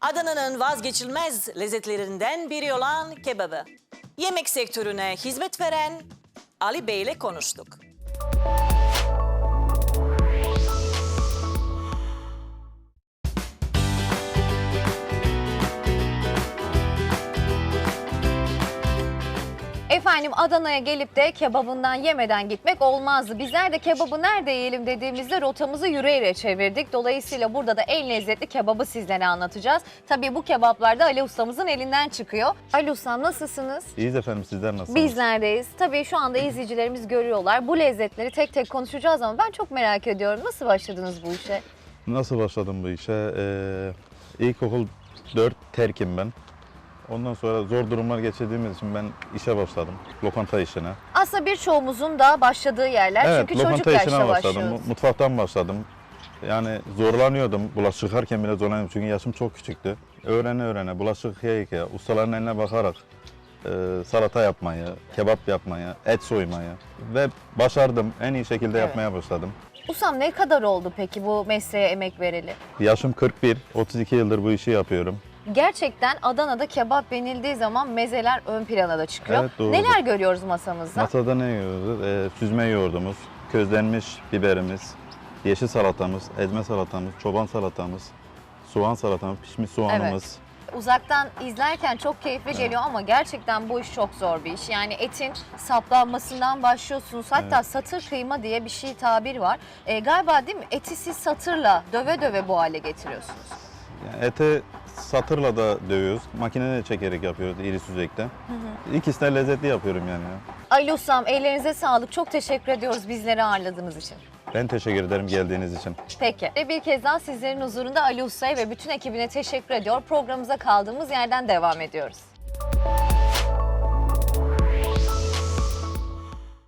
Adana'nın vazgeçilmez lezzetlerinden biri olan kebabı. Yemek sektörüne hizmet veren Ali Bey ile konuştuk. Efendim Adana'ya gelip de kebabından yemeden gitmek olmazdı. Bizler de kebabı nerede yiyelim dediğimizde rotamızı yüreğiyle çevirdik. Dolayısıyla burada da en lezzetli kebabı sizlere anlatacağız. Tabii bu kebaplar da Ali Ustamızın elinden çıkıyor. Ali Ustam nasılsınız? İyiyiz efendim sizler nasılsınız? Bizlerdeyiz. Tabii şu anda izleyicilerimiz görüyorlar. Bu lezzetleri tek tek konuşacağız ama ben çok merak ediyorum. Nasıl başladınız bu işe? Nasıl başladım bu işe? Ee, ilkokul 4 terkim ben. Ondan sonra zor durumlar geçirdiğimiz için ben işe başladım. Lokanta işine. Aslında birçoğumuzun da başladığı yerler. evet, Çünkü çocuk lokanta yaşta işine başladım. başlıyoruz. Mu- Mutfaktan başladım. Yani zorlanıyordum. Bulaşık yıkarken bile zorlanıyordum çünkü yaşım çok küçüktü. Öğrene öğrene, bulaşık yıkaya yıkaya, ustaların eline bakarak e, salata yapmayı, kebap yapmayı, et soymayı ve başardım. En iyi şekilde Evet. yapmaya başladım. Ustam ne kadar oldu peki bu mesleğe emek vereli? Yaşım 41, 32 yıldır bu işi yapıyorum. Gerçekten Adana'da kebap yenildiği zaman mezeler ön plana da çıkıyor. Evet, doğrudur. Neler görüyoruz masamızda? Masada ne yiyoruz? Ee, süzme yoğurdumuz, közlenmiş biberimiz, yeşil salatamız, ezme salatamız, çoban salatamız, soğan salatamız, pişmiş soğanımız. Uzaktan izlerken çok keyifli geliyor ama gerçekten bu iş çok zor bir iş. Yani etin saplanmasından başlıyorsunuz. Hatta satır kıyma diye bir şey tabir var. Ee, galiba değil mi? Eti siz satırla döve döve bu hale getiriyorsunuz. Yani ete satırla da dövüyoruz, makinede çekerek yapıyoruz iri süzekte. İkisini de lezzetli yapıyorum yani. ya. Ali Ustam ellerinize sağlık. Çok teşekkür ediyoruz bizleri ağırladığınız için. Ben teşekkür ederim geldiğiniz için. Peki. Ve bir kez daha sizlerin huzurunda Ali Usta'ya ve bütün ekibine teşekkür ediyor. Programımıza kaldığımız yerden devam ediyoruz.